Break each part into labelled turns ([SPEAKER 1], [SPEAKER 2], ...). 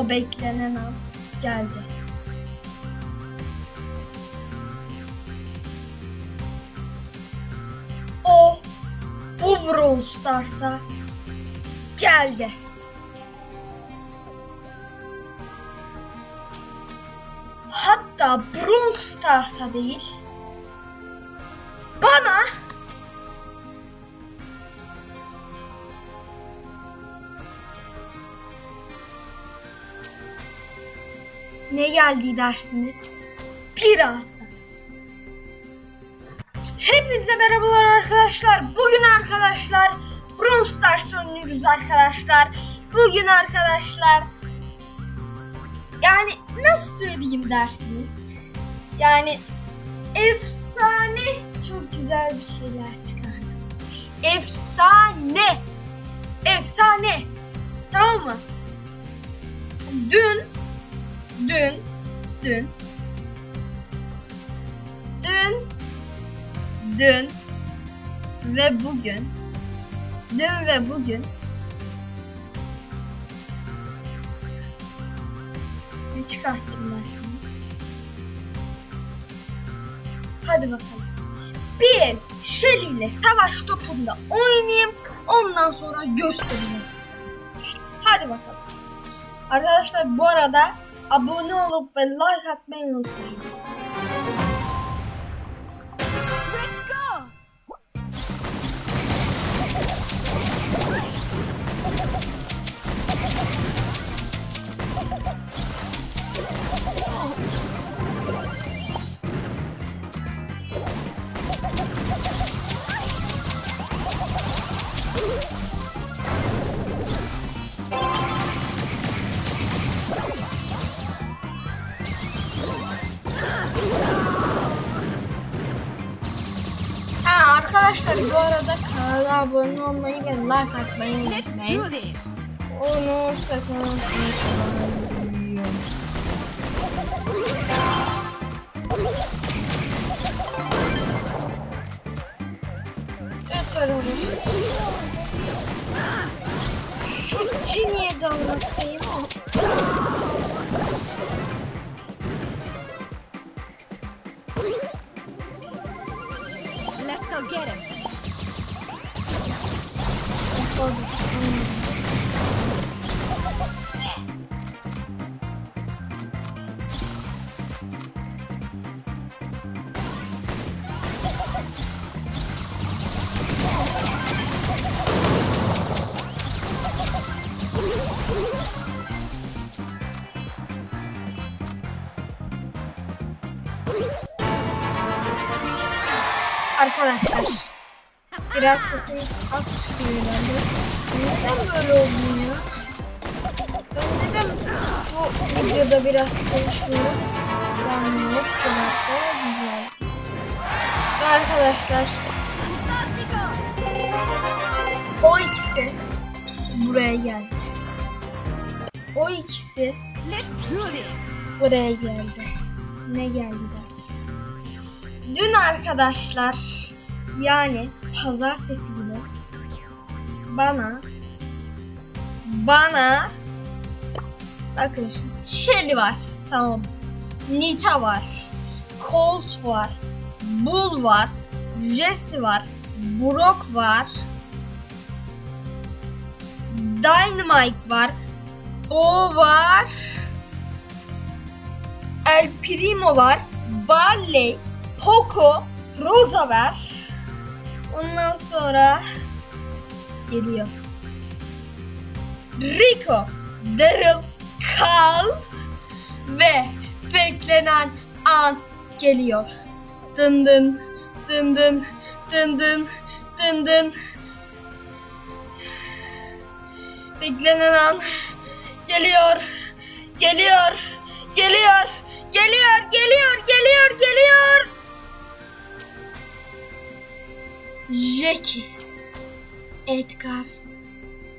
[SPEAKER 1] O beklenen an geldi. O bu Brawl Stars'a geldi. Hatta Brawl Stars'a değil ne geldi dersiniz? Birazdan. Hepinize merhabalar arkadaşlar. Bugün arkadaşlar Brawl Stars oynuyoruz arkadaşlar. Bugün arkadaşlar yani nasıl söyleyeyim dersiniz? Yani efsane çok güzel bir şeyler çıkardım. Efsane. Efsane. Tamam mı? Dün dün dün dün dün ve bugün dün ve bugün ne çıkarttım dersiniz? Hadi bakalım. Bir Shelly ile savaş topunda oynayayım. Ondan sonra göstereceğim. Hadi bakalım. Arkadaşlar bu arada abone olup ve like atmayı unutmayın. Abone olmayı ve like atmayı unutmayın. Onu sakın unutmayın. Evet arıyorum. Şu Cini'ye de anlatayım. Arkadaşlar biraz sesim az çıkıyor herhalde. Neden böyle oldu ya? Ben neden bu videoda biraz konuşmuyorum? Yani yok kadar da güzel. Ve arkadaşlar o ikisi buraya geldi. O ikisi buraya geldi. Ne geldi dersiniz? Dün arkadaşlar yani pazartesi günü bana bana bakın şimdi Shelly var tamam Nita var Colt var Bull var Jesse var Brock var Dynamite var o var El Primo var. Barley, Poco, Rosa var. Ondan sonra geliyor. Rico, Daryl, Carl ve beklenen an geliyor. Dın dın dın dın dın dın dın dın. Beklenen an geliyor. Geliyor. Geliyor. Geliyor, geliyor, geliyor, geliyor. Jackie. Edgar.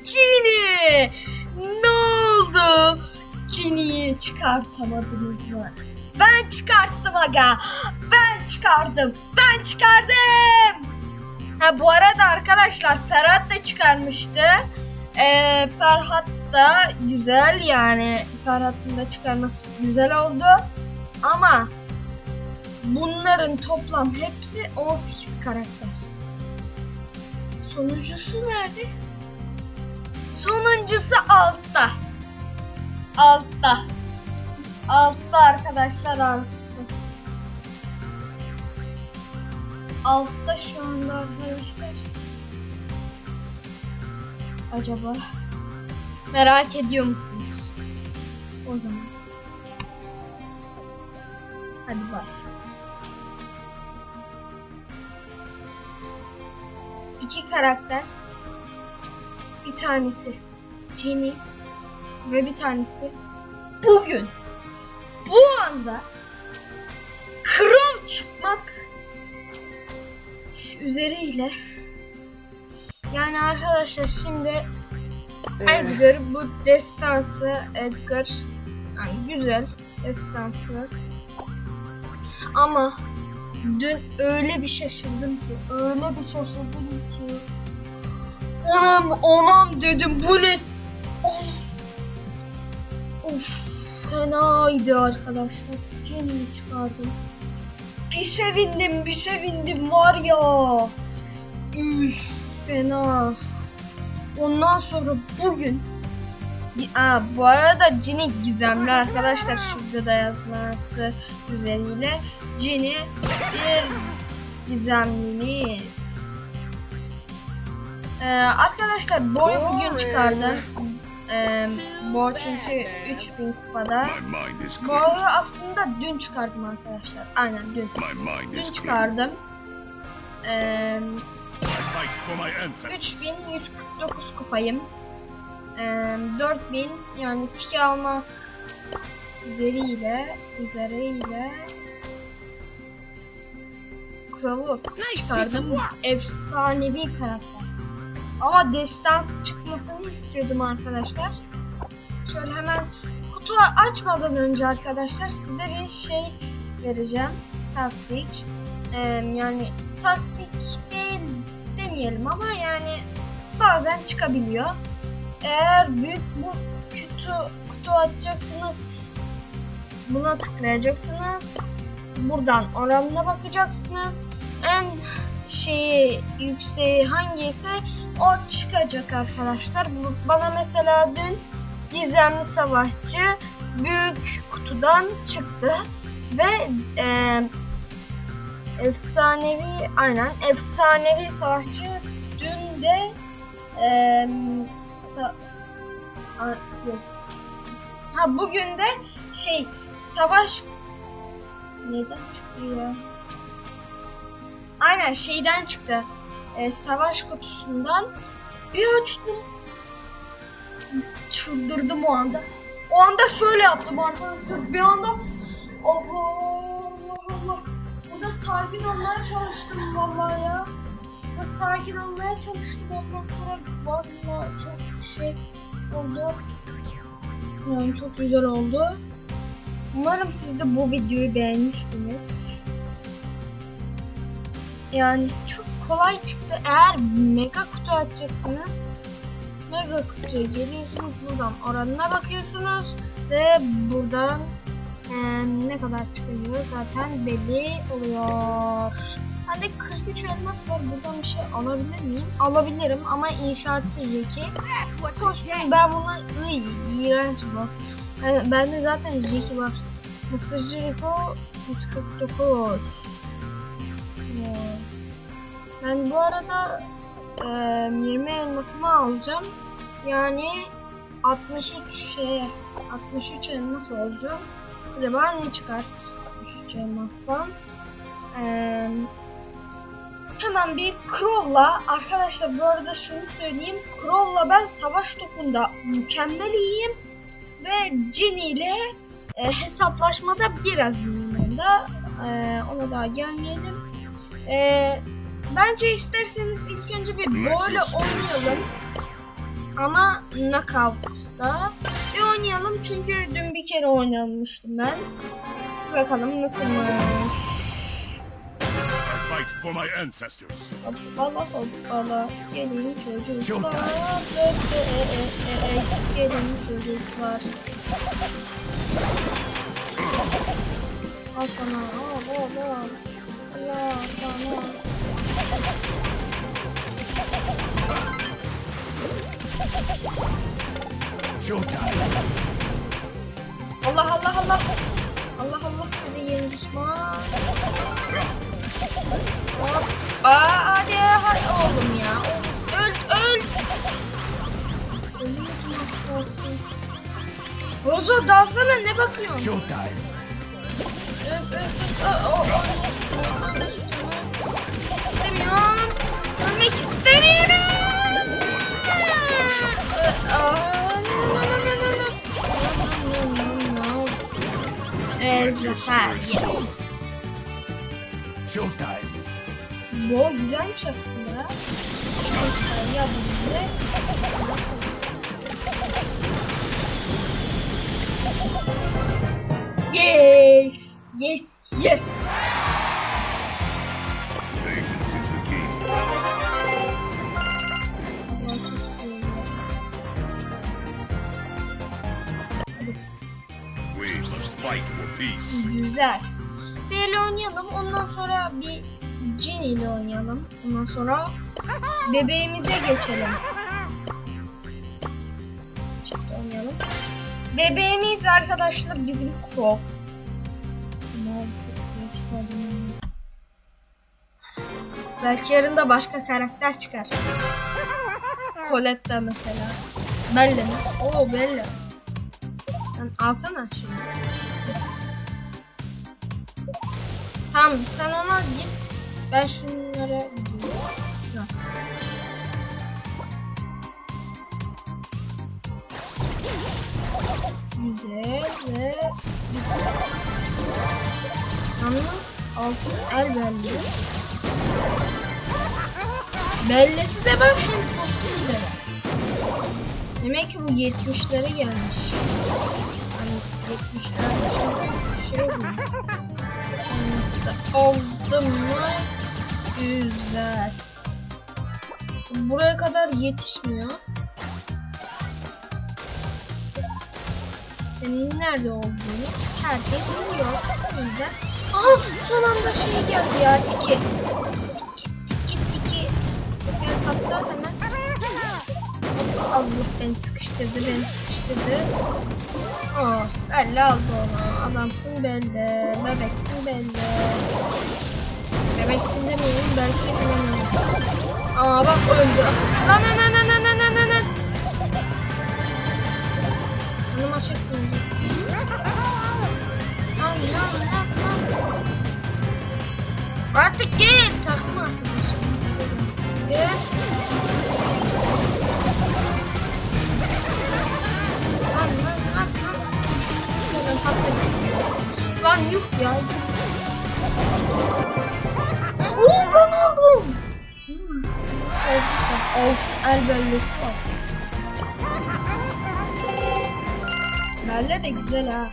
[SPEAKER 1] Ginny. Ne oldu? Ginny'yi çıkartamadınız mı? Ben çıkarttım aga. Ben çıkardım. Ben çıkardım. Ha bu arada arkadaşlar Ferhat da çıkarmıştı. Ee, Ferhat da güzel yani Ferhat'ın da çıkarması güzel oldu. Ama bunların toplam hepsi 18 karakter. Sonuncusu nerede? Sonuncusu altta. Altta. Altta arkadaşlar altta. Altta şu anda arkadaşlar. Acaba merak ediyor musunuz? O zaman. Hadi bak. İki karakter. Bir tanesi Jenny ve bir tanesi bugün bu anda Crow çıkmak üzeriyle yani arkadaşlar şimdi Edgar bu destansı Edgar yani güzel destansı ama dün öyle bir şaşırdım ki öyle bir şaşırdım Anam anam dedim bu ne Of. Fenaydı arkadaşlar Jenny'yi çıkardım bir sevindim bir sevindim var ya Üf, fena Ondan sonra bugün Aa, bu arada Cini gizemli arkadaşlar şurada da yazması üzeriyle Cini bir gizemlimiz. Ee, arkadaşlar boyu bugün çıkardım. Ee, Bo çünkü 3000 kupada. Boyu aslında dün çıkardım arkadaşlar. Aynen dün. Dün çıkardım. Ee,
[SPEAKER 2] I fight for my ancestors.
[SPEAKER 1] 3149 kupayım. Ee, 4000 yani tiki almak üzeriyle üzeriyle kralı çıkardım. Efsanevi karakter. Ama destans çıkmasını istiyordum arkadaşlar. Şöyle hemen kutu açmadan önce arkadaşlar size bir şey vereceğim. Taktik. Ee, yani taktik değil demeyelim ama yani bazen çıkabiliyor. Eğer büyük bu kutu kutu açacaksınız buna tıklayacaksınız. Buradan oranına bakacaksınız. En şeyi yükseği hangisi o çıkacak arkadaşlar. Bana mesela dün gizemli savaşçı büyük kutudan çıktı ve e, efsanevi aynen efsanevi savaşçı dün de e, sa, a, yok. Ha bugün de şey savaş neyden çıktı ya? Aynen şeyden çıktı. E, savaş kutusundan bir açtım. Çıldırdım o anda. O anda şöyle yaptım arkadaşlar. Bir anda Allah Allah Allah. Burada sakin olmaya çalıştım vallahi ya. Burada sakin olmaya çalıştım ondan sonra vallahi çok şey oldu. Yani çok güzel oldu. Umarım siz de bu videoyu beğenmişsiniz. Yani çok kolay çıktı. Eğer mega kutu açacaksınız mega kutuya geliyorsunuz buradan oranına bakıyorsunuz ve buradan eee, ne kadar çıkıyor zaten belli oluyor. Bende 43 elmas var. Buradan bir şey alabilir miyim? Alabilirim ama inşaatçı Jeki. Kostüm ben buna Iy, iğrenç. Ben, bende zaten Jeki var. Mısırcı Rico 149. Ben bu arada eee 20 elmasımı alacağım. Yani 63 şey 63 elmas olacak. Acaba ne çıkar 63 elmastan? Eee hemen bir Crow'la arkadaşlar bu arada şunu söyleyeyim. Crow'la ben savaş topunda mükemmel iyiyim ve Jenny ile e, hesaplaşmada biraz iyiyim. E, ona daha gelmeyelim. E, bence isterseniz ilk önce bir böyle oynayalım. Ama knockout'ta bir oynayalım çünkü dün bir kere oynamıştım ben. Bakalım nasılmış. Hoppala hoppala gelin çocuklar. Be, e, e, e, e, gelin çocuklar. Al sana al al al. Allah sana. Allah Allah Allah. Allah Allah hadi yeni düşman. Hop. Aa hadi hadi oğlum ya. Öl öl. Rozo dalsana ne bakıyorsun?
[SPEAKER 2] Showtime.
[SPEAKER 1] Öf öf öf. Aa, o, o, istemiyorum, istemiyorum. İstemiyorum. Ölmek istemiyorum. Ee, zafer, yes.
[SPEAKER 2] Showtime.
[SPEAKER 1] Bu güzelmiş aslında. Çok ya bu bize. Yes, yes, yes. Güzel. El oynayalım. Ondan sonra bir Cin ile oynayalım. Ondan sonra bebeğimize geçelim. Çift oynayalım. Bebeğimiz arkadaşlar bizim Croft. Belki yarın da başka karakter çıkar. Colette mesela. Bella mi? Oo Bella. Sen alsana şimdi. Tamam sen ona git. Ben şunlara. Yok. Güzel ve güzel. Yalnız altın el belli. Bellesi de var hem kostümü de var. Demek ki bu 70'lere gelmiş. Hani 70'lerde çok şey oluyor. Aldım mı? Güzel. Buraya kadar yetişmiyor. Senin nerede olduğunu herkes biliyor. O yüzden... Aa son anda şey geldi ya tiki. Tiki tiki tiki. Patla hemen. Allah beni sıkıştırdı beni sıkıştırdı. Aa, belli aldı onu. Adamsın belli. Bebeksin belli. Bebeksin demeyeyim belki bilemiyorum. Aa bak öldü. Lan lan lan lan lan lan lan lan. Lan lan lan. Artık gel takma arkadaşım. Gel. Ya. Oo ben aldım. Hmm. El bellesi var. Belle de güzel ha.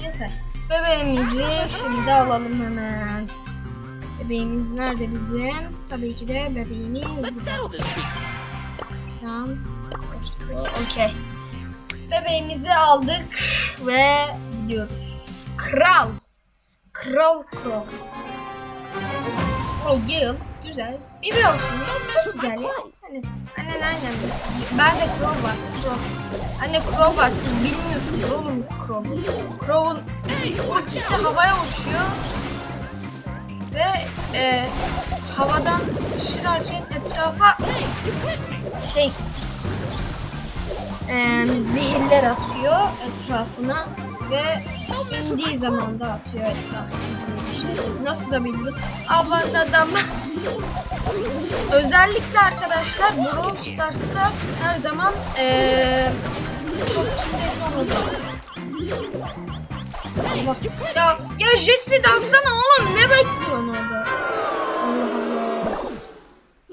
[SPEAKER 1] Neyse. Bebeğimizi şimdi alalım hemen. Bebeğimiz nerede bizim? Tabii ki de bebeğimiz. Tamam. Okey. Bebeğimizi aldık ve gidiyoruz. Kral. Kral Crow. O Gale. Güzel. Bibi olsun ya. Çok güzel ya. Hani, aynen aynen. Ben de Crow var. Crow. Anne Crow var. Siz bilmiyorsunuz oğlum Crow. Crow'un ultisi havaya uçuyor. Ve e, havadan sıçrarken etrafa şey e, zehirler atıyor etrafına ve indiği zaman da atıyor zehirli. Nasıl da bildim? Ablanın adamı. Özellikle arkadaşlar Brawl Stars'ta her zaman e, çok kimde sonunda. Allah. Ya, ya Jesse dalsana oğlum ne bekliyorsun orada?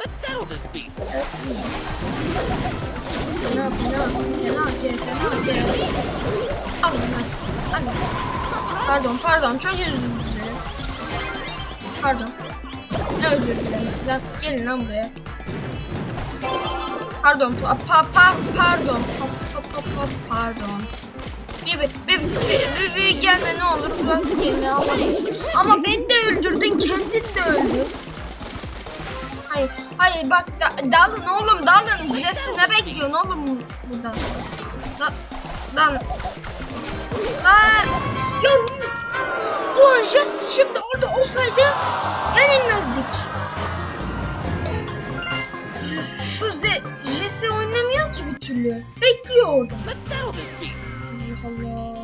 [SPEAKER 3] Let's settle this beef.
[SPEAKER 1] Fena fena fena ki fena ki. Lan. Alın. Pardon pardon çok özür dilerim. Pardon. Ne özür dilemesi lan? Gelin lan buraya. Pardon. Pa, pa, pa- pardon. Pa, pa, pa, pa, pardon. Bir, bir, bir, bir, bir, gelme ne olur. Bırak gelme Allah'ım. Ama beni de öldürdün. Kendin de öldün. Hayır, hayır bak da, dalın oğlum dalın. Jesse ne bekliyorsun oğlum burada? Da, dalın. Lan. Ya Ulan Jesse şimdi orada olsaydı yenilmezdik. Şu, şu Ze, Jesse oynamıyor ki bir türlü. Bekliyor orada. Allah Allah.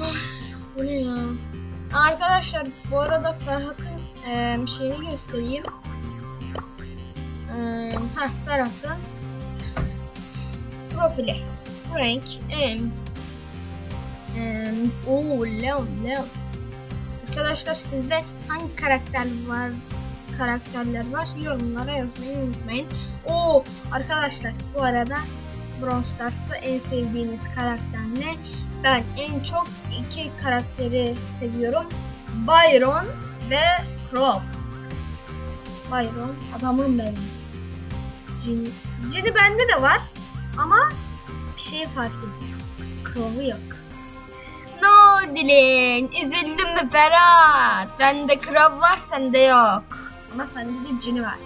[SPEAKER 1] Ah, Bu ne ya? Arkadaşlar bu arada Ferhat'ın eee, şeyini göstereyim. Eee heh, Ferhat'ın profili. Frank Ems. Eee Oo Leon Leon. Arkadaşlar sizde hangi karakter var? Karakterler var. Yorumlara yazmayı unutmayın. Oo arkadaşlar bu arada Brawl Stars'ta en sevdiğiniz karakter ne? Ben en çok iki karakteri seviyorum. Byron ve Crow. Byron adamım benim. Ginny. Ginny bende de var ama bir şey fark. Crow'u yok. No Dilin, üzüldün mü Ferhat? Bende Crow var sende yok. Ama sende de Ginny var.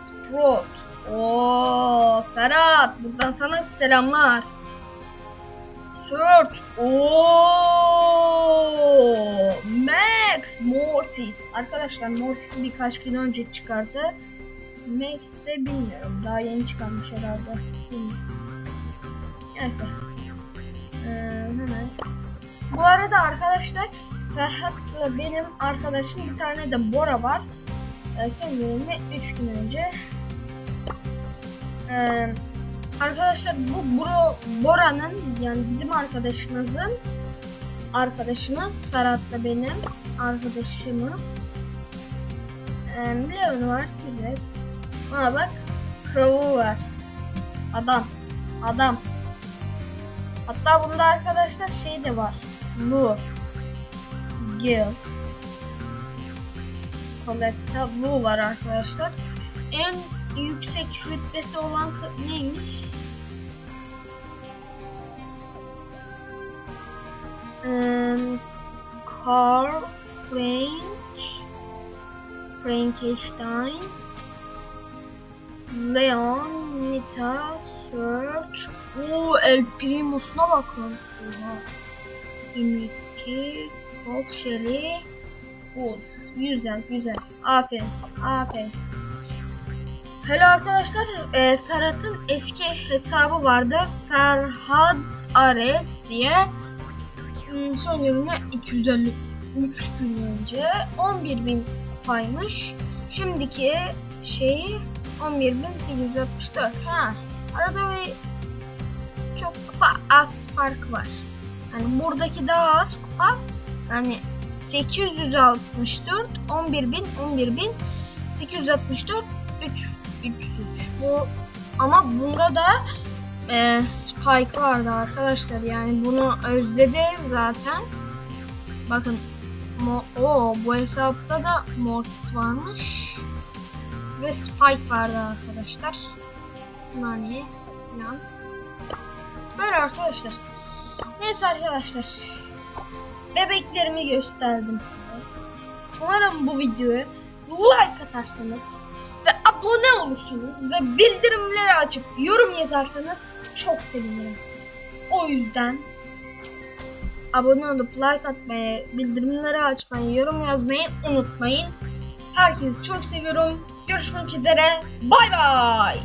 [SPEAKER 1] Sprout. Oo Ferhat buradan sana selamlar. Search. Oo Max Mortis. Arkadaşlar Mortis'i birkaç gün önce çıkardı. Max de bilmiyorum. Daha yeni çıkarmış herhalde. Bilmiyorum. Neyse. Ee, hemen. Bu arada arkadaşlar Ferhat'la benim arkadaşım bir tane de Bora var. Ee, son bölümü 3 gün önce. Ee, arkadaşlar bu Bro, Bora'nın yani bizim arkadaşımızın arkadaşımız Ferhat'la benim arkadaşımız. Ee, Leon var güzel. Aa bak Crow'u var. Adam. Adam. Hatta bunda arkadaşlar şey de var. Lu. Gil. Coletta Blue var arkadaşlar. En yüksek rütbesi olan neymiş? Um, Carl Frank Frankenstein Leon Nita Search Oo El Primus'una bakın. Oha. 22 Colt Sherry Wolf. Güzel güzel. Aferin. Aferin. Hello arkadaşlar. E, Ferhat'ın eski hesabı vardı. Ferhat Ares diye. Hmm, son yorumda 253 gün önce 11.000 kupaymış. Şimdiki şeyi 11.864. Ha. Arada bir çok kupa az fark var. Yani buradaki daha az kupa. Yani 864, 11.000, 11.000, 864, 3, 303. Bu ama bunda da e, Spike vardı arkadaşlar. Yani bunu özledi zaten. Bakın Mo o bu hesapta da Mortis varmış. Ve Spike vardı arkadaşlar. Bunlar ne? Falan. Böyle arkadaşlar. Neyse arkadaşlar. Bebeklerimi gösterdim size. Umarım bu videoya like atarsanız abone olursunuz ve bildirimleri açıp yorum yazarsanız çok sevinirim. O yüzden abone olup like atmayı, bildirimleri açmayı, yorum yazmayı unutmayın. Herkesi çok seviyorum. Görüşmek üzere. Bay bay.